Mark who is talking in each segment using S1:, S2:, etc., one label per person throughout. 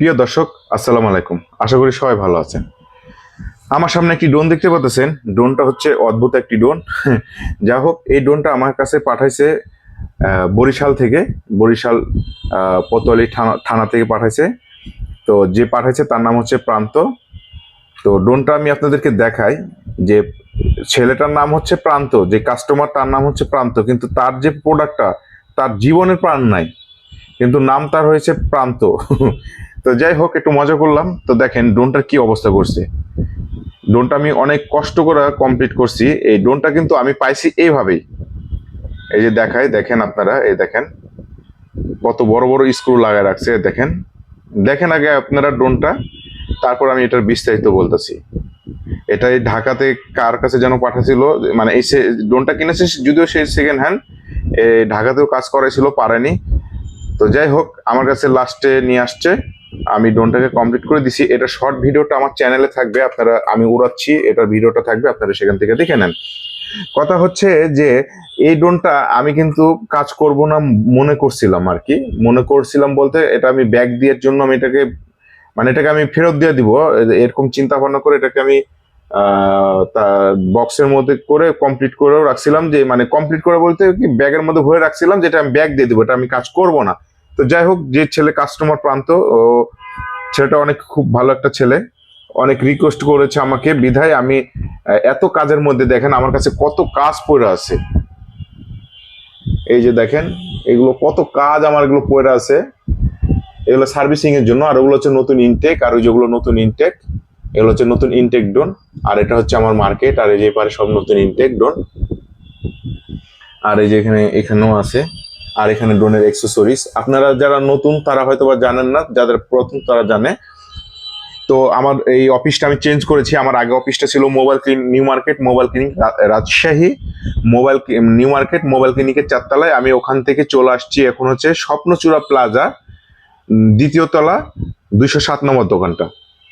S1: প্রিয় দর্শক, আসসালামু আলাইকুম। আশা করি সবাই ভালো আছেন। আমার সামনে একটি ড্রোন দেখতে পাচ্ছেন। ড্রোনটা হচ্ছে অদ্ভুত একটি ড্রোন। যা হোক, এই ড্রোনটা আমার কাছে পাঠাইছে বরিশাল থেকে। বরিশাল কোতোয়ালি থানা থানা থেকে পাঠাইছে। তো যে পাঠাইছে তার নাম হচ্ছে প্রান্ত। তো ড্রোনটা আমি আপনাদেরকে দেখাই যে ছেলেটার নাম হচ্ছে প্রান্ত, যে কাস্টমার তার নাম হচ্ছে প্রান্ত। কিন্তু তার যে প্রোডাক্টটা তার জীবনের প্রাণ নাই। কিন্তু নাম তার হয়েছে প্রান্ত। তো যাই হোক, একটু মজা করলাম। তো দেখেন, ড্রোনটার কি অবস্থা করছে। ড্রোনটা আমি অনেক কষ্ট করে কমপ্লিট করছি। এই ড্রোনটা কিন্তু আমি পাইছি এইভাবেই। এই যে দেখায়, দেখেন আপনারা, এই দেখেন। কত বড় বড় স্ক্রু লাগায় রাখছে, দেখেন। দেখেন আগে আপনারা ড্রোনটা, তারপর আমি এটার বিস্তারিত বলতেছি। এটা এই ঢাকাতে কার কাছে যেন পাঠাছিল মানে এই ড্রোনটা কিনেছে, যদিও সে সেকেন্ড হ্যান্ড ঢাকাতেও কাজ করাইছিল, পারেনি। তো যাই হোক, আমার কাছে লাস্টে নিয়ে আসছে। আমি ড্রোনটাকে কমপ্লিট করে দিছি। এটা শর্ট ভিডিওটা আমার চ্যানেলে থাকবে, আপনারা, আমি উড়াচ্ছি এটার ভিডিওটা থাকবে, আপনারা সেখান থেকে দেখে নেন। কথা হচ্ছে যে, এই ড্রোনটা আমি কিন্তু কাজ করব না মনে করছিলাম আর কি। মনে করছিলাম বলতে, এটা আমি ব্যাগ দেওয়ার জন্য আমি এটাকে মানে এটাকে আমি ফেরত দিয়ে দিব। এরকম চিন্তা ভাবনা করে এটাকে আমি তা বক্সের মধ্যে করে কমপ্লিট করেও রাখছিলাম যে মানে কমপ্লিট করে বলতে কি ব্যাগের মধ্যে ভরে রাখছিলাম যেটা আমি ব্যাগ দিয়ে দিব, এটা আমি কাজ করব না। তো যাই হোক, যে ছেলে কাস্টমার প্রান্ত, ও ছেলেটা অনেক খুব ভালো একটা ছেলে। অনেক রিকোয়েস্ট করেছে আমাকে, বিধায় আমি এত কাজের মধ্যে দেখেন আমার কাছে কত কাজ পড়ে আছে। এই যে দেখেন, এগুলো কত কাজ আমার এগুলো পড়ে আছে। এগুলো সার্ভিসিং এর জন্য, আর ওগুলো হচ্ছে নতুন ইনটেক আর ওই যেগুলো নতুন ইনটেক এগুলো হচ্ছে নতুন ইনটেক ডোন আর এটা হচ্ছে আমার মার্কেট আর এই যে পারে সব নতুন ইনটেক ডোন আর এই যে এখানে, এখানেও আছে। আর এখানে ড্রোনের এক্সেসরিজ আপনারা যারা নতুন, তারা হয়তো বা জানেন না, যাদের প্রথম তারা জানে। তো আমার এই অফিসটা আমি চেঞ্জ করেছি। আমার আগে অফিসটা ছিল mobile clinic new market mobile clinic Rajshahi. Mobile new market mobile ক্লিনিকের চারতলায়। আমি ওখান থেকে চলে আসছি। এখন হচ্ছে স্বপ্নচূড়া প্লাজা, দ্বিতীয় তলা, দুইশো সাত নম্বর দোকানটা।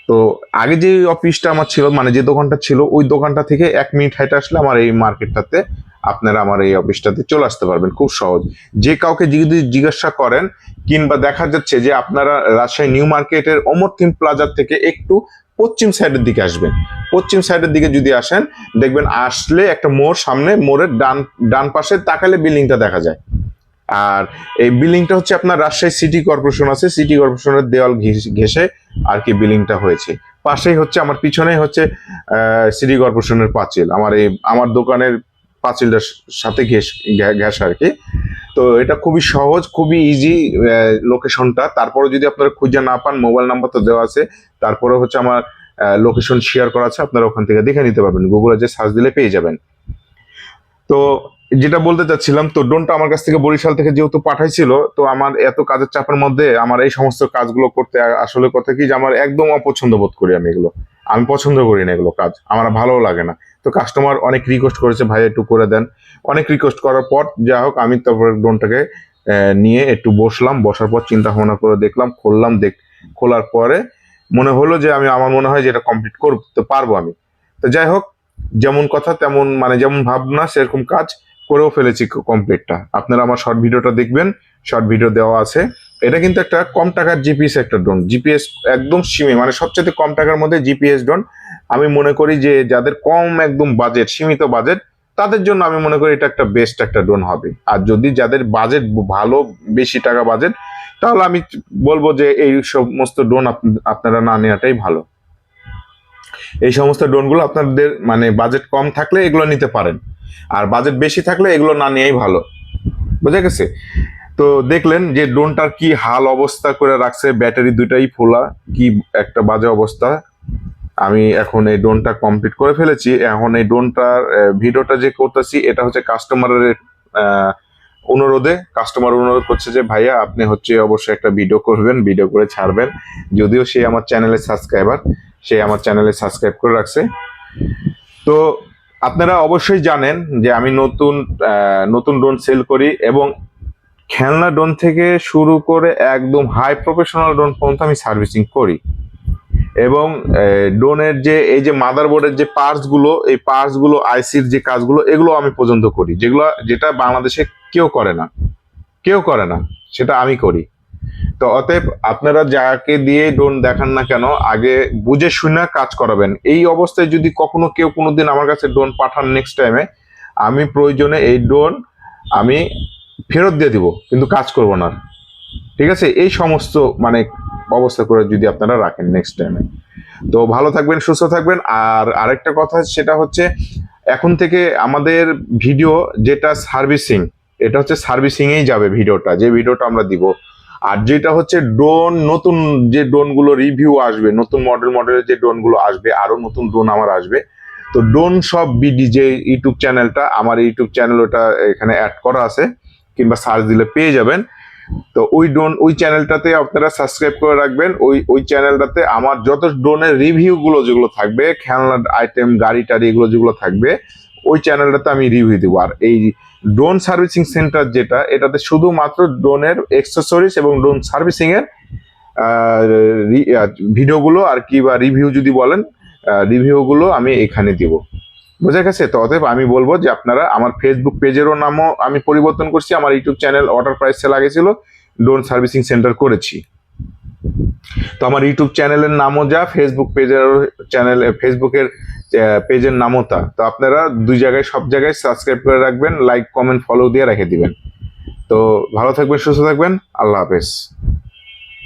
S1: তো আগে যে অফিসটা আমার ছিল মানে যে দোকানটা ছিল, ওই দোকানটা থেকে এক মিনিট হেঁটে আসলে আমার এই মার্কেটটাতে আপনারা আমার এই অফিসটাতে চলে আসতে পারবেন খুব সহজ। যে কাউকে যদি জিজ্ঞাসা করেন কিংবা দেখা যাচ্ছে যে আপনারা রাজশাহী নিউ মার্কেটের অমর থিম প্লাজার থেকে একটু পশ্চিম সাইডের দিকে আসবেন। পশ্চিম সাইডের দিকে যদি আসেন, দেখবেন আসলে একটা মোড় সামনে, মোড়ের ডান ডান পাশে তাকালে বিল্ডিংটা দেখা যায়। আর এই বিল্ডিংটা হচ্ছে আপনার রাজশাহী সিটি কর্পোরেশন আছে, সিটি কর্পোরেশনের দেওয়াল ঘেঁষে আর কি বিল্ডিংটা হয়েছে। পাশেই হচ্ছে, আমার পিছনেই হচ্ছে সিটি কর্পোরেশনের পাঁচিল। আমার এই, আমার দোকানের পাঁচিলটার সাথে ঘেস ঘ্যাস আর কি। তো এটা খুবই সহজ, খুবই ইজি লোকেশনটা তারপরে যদি আপনারা খুঁজে না পান মোবাইল নাম্বার তো দেওয়া আছে। তারপরে হচ্ছে আমার লোকেশন শেয়ার করা আছে। আপনারা ওখান থেকে দেখে নিতে পারবেন। গুগলে যে সার্চ দিলে পেয়ে যাবেন। তো যেটা বলতে চাচ্ছিলাম, তো ড্রোনটা আমার কাছ থেকে বরিশাল থেকে যেহেতু পাঠাইছিল, তো আমার এত কাজের চাপের মধ্যে আমার এই সমস্ত কাজগুলো করতে আসলে কথা কি যে আমার একদম অপছন্দ বোধ করি আমি এগুলো। আমি পছন্দ করি না এগুলো কাজ। আমার ভালো লাগে না। তো কাস্টমার অনেক রিকোয়েস্ট করেছে, ভাই, একটু করে দেন। অনেক রিকোয়েস্ট করার পর যা হোক, আমি তারপরে ড্রোনটাকে নিয়ে একটু বসলাম। বসার পর চিন্তা ভাবনা করে দেখলাম, খুললাম, দেখ, খোলার পরে মনে হলো যে আমি, আমার মনে হয় যে এটা কমপ্লিট করতে পারব আমি। তো যাই হোক, যেমন কথা তেমন মানে যেমন ভাবনা, সেরকম কাজ করেও ফেলেছি কমপ্লিটটা আপনারা আমার শর্ট ভিডিওটা দেখবেন শর্ট ভিডিও দেওয়া আছে। এটা কিন্তু একটা কম টাকার জিপিএস একটা ড্রোন জিপিএস একদম সীমে মানে সবচেয়ে কম টাকার মধ্যে জিপিএস ড্রোন আমি মনে করি যে যাদের কম একদম বাজেট সীমিত বাজেট তাদের জন্য আমি মনে করি এটা একটা বেস্ট একটা ড্রোন হবে। আর যদি যাদের বাজেট ভালো, বেশি টাকা বাজেট তাহলে আমি বলব যে এই সমস্ত ড্রোন আপনারা না নেওয়াটাই ভালো। এই সমস্ত ড্রোনগুলো আপনাদের মানে বাজেট কম থাকলে এগুলো নিতে পারেন। আর বাজেট বেশি থাকলে এগুলো না নেওয়াই ভালো। বুঝা গেছে? তো দেখলেন যে ড্রোনটার কি হাল অবস্থা করে রাখছে, ব্যাটারি দুটাই ফোলা, কি একটা বাজে অবস্থা। আমি এখন এই ড্রোনটা কমপ্লিট করে ফেলেছি। এখন এই ড্রোনটার ভিডিওটা যে করতেছি, এটা হচ্ছে কাস্টমারের অনুরোধে। কাস্টমার অনুরোধ করছে যে, ভাইয়া, আপনি হচ্ছে অবশ্যই একটা ভিডিও করবেন ভিডিও করে ছাড়বেন। যদিও সে আমার চ্যানেলের সাবস্ক্রাইবার সে আমার চ্যানেলে সাবস্ক্রাইব করে রাখছে। তো আপনারা অবশ্যই জানেন যে, আমি নতুন নতুন ড্রোন সেল করি এবং খেলনা ড্রোন থেকে শুরু করে একদম হাই প্রফেশনাল ড্রোন পর্যন্ত আমি সার্ভিসিং করি। এবং ড্রোনের যে, এই যে মাদারবোর্ডের যে পার্টসগুলো, এই পার্টসগুলো আইসির যে কাজগুলো, এগুলো আমি পর্যন্ত করি। যেগুলো, যেটা বাংলাদেশে কেউ করে না। কেউ করে না। সেটা আমি করি। তো অতএব আপনারা যাকে দিয়ে ড্রোন দেখান না কেন, আগে বুঝে শুনে কাজ করাবেন। এই অবস্থায় যদি কখনো কেউ কোনোদিন আমার কাছে ড্রোন পাঠান নেক্সট টাইমে আমি প্রয়োজনে এই ড্রোন আমি ফেরত দিয়ে দিব, কিন্তু কাজ করব না। ঠিক আছে? এই সমস্ত মানে অবস্থা করে যদি আপনারা রাখেন নেক্সট টাইমে তো ভালো থাকবেন, সুস্থ থাকবেন। আর আরেকটা কথা সেটা হচ্ছে, এখন থেকে আমাদের ভিডিও যেটা সার্ভিসিং এটা হচ্ছে সার্ভিসিংয়েই যাবে ভিডিওটা যে ভিডিওটা আমরা দিব। আর যেটা হচ্ছে ড্রোন নতুন যে ড্রোনগুলো রিভিউ আসবে, নতুন মডেল মডেলের যে ড্রোনগুলো আসবে আরও নতুন ড্রোন আমার আসবে। তো ড্রোন সব বিডি যে ইউটিউব চ্যানেলটা আমার ইউটিউব চ্যানেল ওটা এখানে অ্যাড করা আছে, কিংবা সার্চ দিলে পেয়ে যাবেন। তো ওই ড্রোন ওই চ্যানেলটাতে আপনারা সাবস্ক্রাইব করে রাখবেন। ওই ওই চ্যানেলটাতে আমার যত ড্রোনের রিভিউগুলো যেগুলো থাকবে খেলনার আইটেম গাড়ি টাড়ি এগুলো যেগুলো থাকবে ওই চ্যানেলটাতে আমি রিভিউ দেবো। আর এই ড্রোন সার্ভিসিং সেন্টার যেটা এটাতে শুধুমাত্র ড্রোনের এক্সেসরিজ এবং ড্রোন সার্ভিসিং এর আহ, রি- আহ, ভিডিওগুলো আর কি বা রিভিউ যদি বলেন রিভিউগুলো আমি এখানে দিব। বোঝা গেছে? তো অতএব আমি বলব যে আপনারা আমার ফেসবুক পেজেরও নামও আমি পরিবর্তন করছি। আমার YouTube channel order price sale আগেছিল drone servicing centre করেছি। তো আমার ইউটিউব চ্যানেলের নামও যা ফেসবুক পেজের চ্যানেল ফেসবুকের পেজের নামও তা। তো আপনারা দুই জায়গায়, সব জায়গায় সাবস্ক্রাইব করে রাখবেন লাইক কমেন্ট ফলো দিয়ে রেখে দিবেন। তো ভালো থাকবেন, সুস্থ থাকবেন। আল্লাহ হাফেজ।